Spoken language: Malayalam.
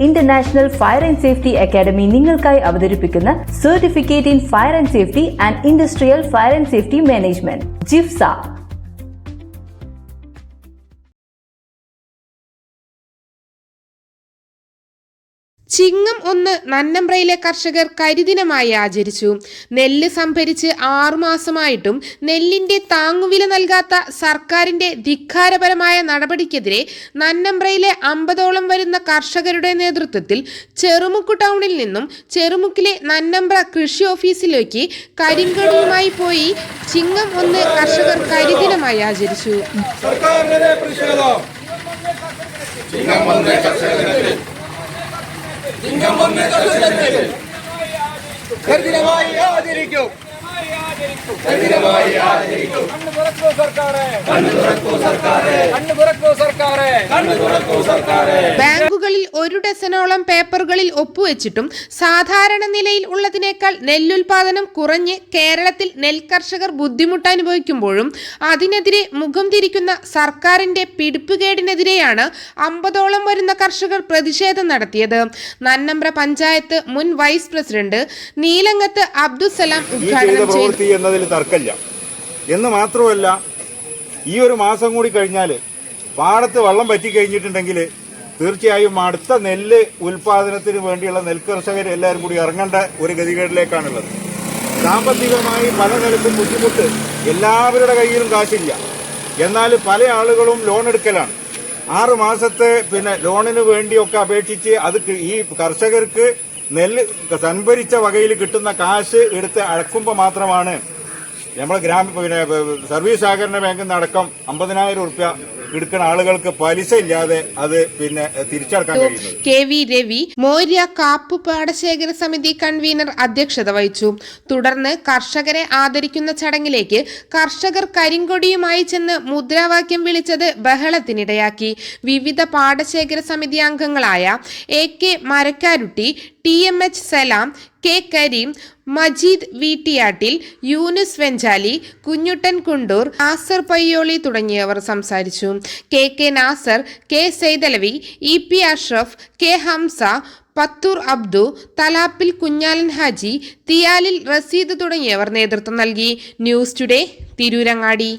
International fire and safety academy നിങ്ങൾക്കായി അവതരിപ്പിക്കുന്ന certificate in fire and safety and industrial fire and safety management ജിഫ്സ ചിങ്ങം ഒന്ന് നന്നമ്പ്രയിലെ കർഷകർ കരിദിനമായി ആചരിച്ചു. നെല്ല് സംഭരിച്ച് ആറുമാസമായിട്ടും നെല്ലിന്റെ താങ്ങുവില നൽകാത്ത സർക്കാരിന്റെ ധിക്കാരപരമായ നടപടിക്കെതിരെ നന്നമ്പ്രയിലെ അമ്പതോളം വരുന്ന കർഷകരുടെ നേതൃത്വത്തിൽ ചെറുമുക്ക് ടൗണിൽ നിന്നും ചെറുമുക്കിലെ നന്നമ്പ്ര കൃഷി ഓഫീസിലേക്ക് കരിങ്കടുമായി പോയി ചിങ്ങം ഒന്ന് കർഷകർ കരിദിനമായി ആചരിച്ചു. സർക്കാരിനെതിരെ പ്രതിഷേധം കരിദിനമായി ആചരിക്കും കരിദിനമായി ആചരിക്കും കണ്ണു തുറക്കൂ സർക്കാരെ. കണ്ണു തുറക്കൂ സർക്കാരെ. കണ്ണു തുറക്കൂ സർക്കാരെ. കണ്ണു തുറക്കൂ സർക്കാരെ. ബാങ്കുകളിൽ ഒരു ഡസനോളം പേപ്പറുകളിൽ ഒപ്പുവെച്ചിട്ടും സാധാരണ നിലയിൽ ഉള്ളതിനേക്കാൾ നെല്ലുൽപാദനം കുറഞ്ഞ് കേരളത്തിൽ നെൽകർഷകർ ബുദ്ധിമുട്ടനുഭവിക്കുമ്പോഴും അതിനെതിരെ മുഖം തിരിക്കുന്ന സർക്കാരിന്റെ പിടിപ്പുകേടിനെതിരെയാണ് അമ്പതോളം വരുന്ന കർഷകർ പ്രതിഷേധം നടത്തിയത്. നന്നമ്പ്ര പഞ്ചായത്ത് മുൻ വൈസ് പ്രസിഡന്റ് നീലങ്ങത്ത് അബ്ദുസലാം ഉദ്ഘാടനം ചെയ്തു. എന്നതിൽ തർക്കമില്ല. എന്ന് മാത്രമല്ല ഈ ഒരു മാസം കൂടി കഴിഞ്ഞാൽ പാടത്ത് വെള്ളം പറ്റി കഴിഞ്ഞിട്ടുണ്ടെങ്കിൽ തീർച്ചയായും അടുത്ത നെല്ല് ഉൽപാദനത്തിന് വേണ്ടിയുള്ള നെൽകർഷകർ എല്ലാവരും കൂടി ഇറങ്ങേണ്ട ഒരു ഗതികേടിലേക്കാണുള്ളത്. സാമ്പത്തികമായി പല നിലക്കും ബുദ്ധിമുട്ട് എല്ലാവരുടെ കയ്യിലും കാശില്ല. എന്നാൽ പല ആളുകളും ലോൺ എടുക്കലാണ്. ആറ് മാസത്തെ പിന്നെ ലോണിന് വേണ്ടിയൊക്കെ അപേക്ഷിച്ച് അത് ഈ കർഷകർക്ക് നെല്ല് സംഭരിച്ച വകയിൽ കിട്ടുന്ന കാശ് എടുത്ത് അടക്കുമ്പോൾ മാത്രമാണ് നമ്മുടെ ഗ്രാമ സർവീസ് സഹകരണ ബാങ്കിൽ നിന്ന് അടക്കം അമ്പതിനായിരം റുപ്യ എടുക്കുന്ന ആളുകൾക്ക് പലിശ ഇല്ലാതെ അത് പിന്നെ തിരിച്ചടക്കാൻ കഴിയുന്നു കെ വി രവി മോര്യ കാപ്പ് പാടശേഖര സമിതി കൺവീനർ അധ്യക്ഷത വഹിച്ചു. തുടർന്ന് കർഷകരെ ആദരിക്കുന്ന ചടങ്ങിലേക്ക് കർഷകർ കരിങ്കൊടിയുമായി ചെന്ന് മുദ്രാവാക്യം വിളിച്ചത് ബഹളത്തിനിടയാക്കി. വിവിധ പാടശേഖര സമിതി അംഗങ്ങളായ A K Marakkarutty T M H Salam K. Kareem Majeed വീട്ടിയാട്ടിൽ Yunus Venchali Kunjuttan Kundoor Nasar Payyoli തുടങ്ങിയവർ സംസാരിച്ചു. K. K. Nasar K. Saithalavi E. P. Ashraf K. Hamsa Pathur Abdu Thalappil Kunhalan Haji തിയാലിൽ റസീദ് തുടങ്ങിയവർ നേതൃത്വം നൽകി. News today Tirurangadi.